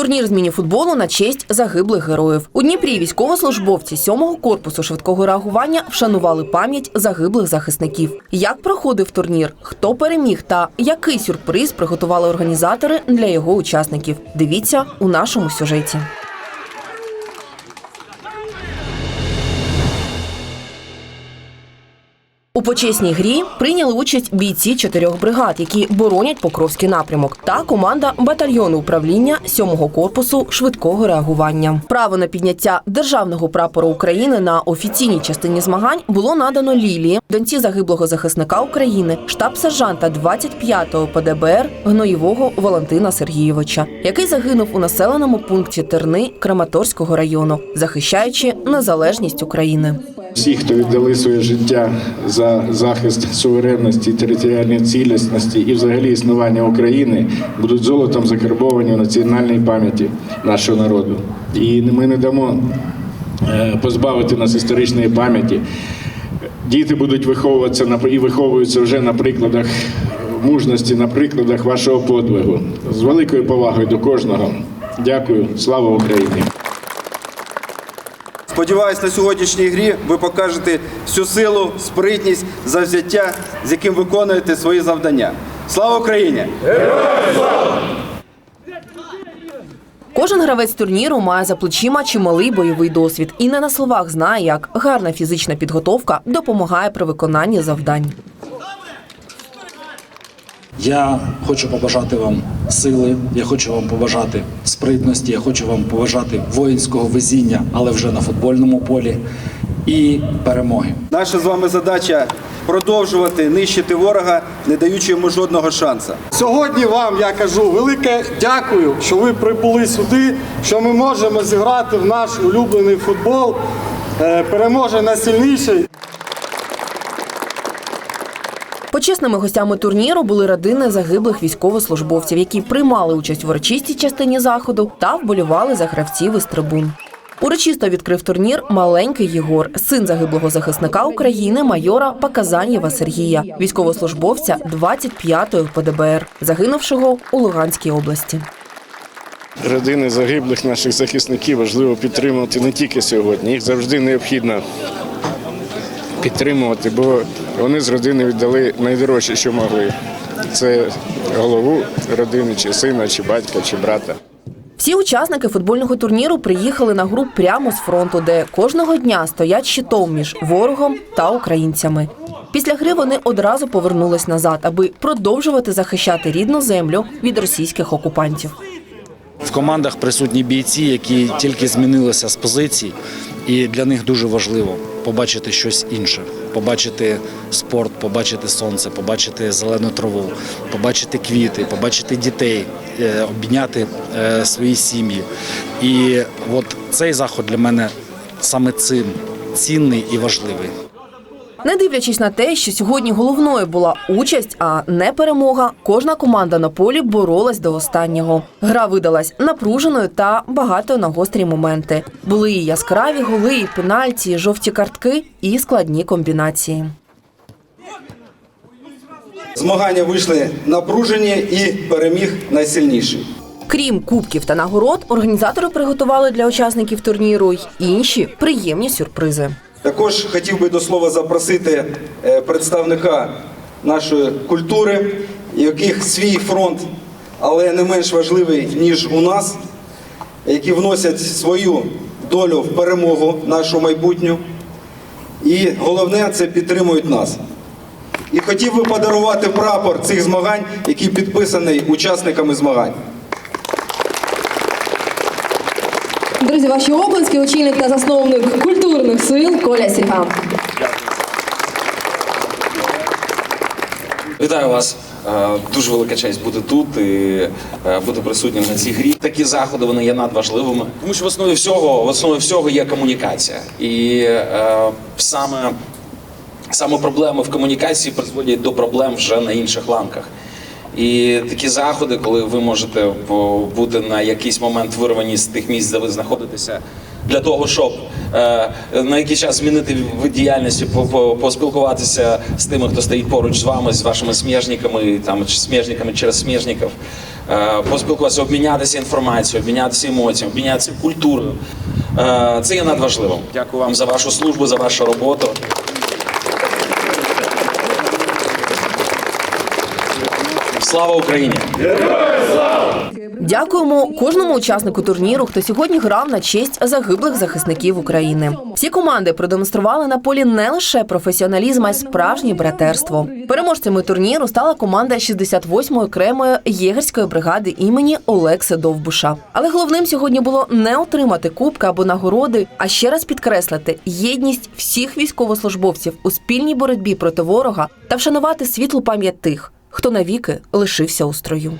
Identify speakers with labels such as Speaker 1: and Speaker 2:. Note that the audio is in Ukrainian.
Speaker 1: Турнір з мініфутболу на честь загиблих героїв. У Дніпрі військовослужбовці 7-го корпусу швидкого реагування вшанували пам'ять загиблих захисників. Як проходив турнір, хто переміг та який сюрприз приготували організатори для його учасників? Дивіться у нашому сюжеті. У почесній грі прийняли участь бійці чотирьох бригад, які боронять Покровський напрямок, та команда батальйону управління 7-го корпусу швидкого реагування. Право на підняття державного прапора України на офіційній частині змагань було надано Лілії, доньці загиблого захисника України, штаб-сержанта 25-го ПДБР гноєвого Валентина Сергійовича, який загинув у населеному пункті Терни Краматорського району, захищаючи незалежність України.
Speaker 2: Всі, хто віддали своє життя за захист суверенності, територіальної цілісності і взагалі існування України, будуть золотом закарбовані в національній пам'яті нашого народу. І ми не дамо е, позбавити нас історичної пам'яті. Діти будуть виховуватися і виховуються вже на прикладах мужності, на прикладах вашого подвигу. З великою повагою до кожного. Дякую, слава Україні!
Speaker 3: Сподіваюсь, на сьогоднішній грі ви покажете всю силу, спритність, завзяття, з яким виконуєте свої завдання. Слава Україні!
Speaker 1: Кожен гравець турніру має за плечима чималий бойовий досвід і не на словах знає, як гарна фізична підготовка допомагає при виконанні завдань.
Speaker 4: Я хочу побажати вам сили, я хочу вам побажати спритності, я хочу вам побажати воїнського везіння, але вже на футбольному полі і перемоги.
Speaker 3: Наша з вами задача продовжувати нищити ворога, не даючи йому жодного шансу.
Speaker 5: Сьогодні вам я кажу велике дякую, що ви прибули сюди, що ми можемо зіграти в наш улюблений футбол. Е, Переможе найсильніший.
Speaker 1: Почесними гостями турніру були родини загиблих військовослужбовців, які приймали участь в урочистій частині заходу та вболівали за гравців із трибун. Урочисто відкрив турнір маленький Єгор, син загиблого захисника України, майора Показанєва Сергія, військовослужбовця 25-ї ПДБР, загинувшого у Луганській області.
Speaker 2: Родини загиблих наших захисників важливо підтримувати не тільки сьогодні. Їх завжди необхідно підтримувати, бо вони з родини віддали найдорожче, що могли. Це голову родини, чи сина, чи батька, чи брата.
Speaker 1: Всі учасники футбольного турніру приїхали на гру прямо з фронту, де кожного дня стоять щитом між ворогом та українцями. Після гри вони одразу повернулись назад, аби продовжувати захищати рідну землю від російських окупантів.
Speaker 4: В командах присутні бійці, які тільки змінилися з позицій, і для них дуже важливо побачити щось інше, побачити спорт, побачити сонце, побачити зелену траву, побачити квіти, побачити дітей, е, обійняти е, свої сім'ї. І от цей заход для мене саме цим цінний і важливий.
Speaker 1: Не дивлячись на те, що сьогодні головною була участь, а не перемога, кожна команда на полі боролась до останнього. Гра видалась напруженою та багато на гострі моменти. Були і яскраві голи, і пенальті, і жовті картки, і складні комбінації.
Speaker 3: Змагання вийшли напружені і переміг найсильніший.
Speaker 1: Крім кубків та нагород, організатори приготували для учасників турніру й інші приємні сюрпризи.
Speaker 3: Також хотів би до слова запросити е, представника нашої культури, яких свій фронт, але не менш важливий ніж у нас, які вносять свою долю в перемогу нашу майбутню. І головне це підтримують нас. І хотів би подарувати прапор цих змагань, який підписаний учасниками змагань.
Speaker 6: Друзі, ваші оплески, очільник та засновник культурних сил Коля Сільгам.
Speaker 7: Вітаю вас. Е, Дуже велика честь бути тут і е, бути присутнім на цій грі. Такі заходи вони є надважливими, тому що в основі всього в основі всього є комунікація, і е, саме саме проблеми в комунікації призводять до проблем вже на інших ланках. І такі заходи, коли ви можете бути на якийсь момент вирвані з тих місць, де ви знаходитеся, для того, щоб на якийсь час змінити вид діяльності, по- по- поспілкуватися з тими, хто стоїть поруч з вами, з вашими сміжниками, там чи сміжниками через сміжників. е, поспілкуватися, обмінятися інформацією, обмінятися емоціями, обмінятися культурою. Е, Це є надважливим. Дякую вам за вашу службу, за вашу роботу. Слава Україні!
Speaker 1: Дякуємо кожному учаснику турніру, хто сьогодні грав на честь загиблих захисників України. Всі команди продемонстрували на полі не лише професіоналізм, а й справжнє братерство. Переможцями турніру стала команда 68-ї окремої єгерської бригади імені Олекси Довбуша. Але головним сьогодні було не отримати кубки або нагороди, а ще раз підкреслити єдність всіх військовослужбовців у спільній боротьбі проти ворога та вшанувати світлу пам'ять тих, хто навіки лишився у строю.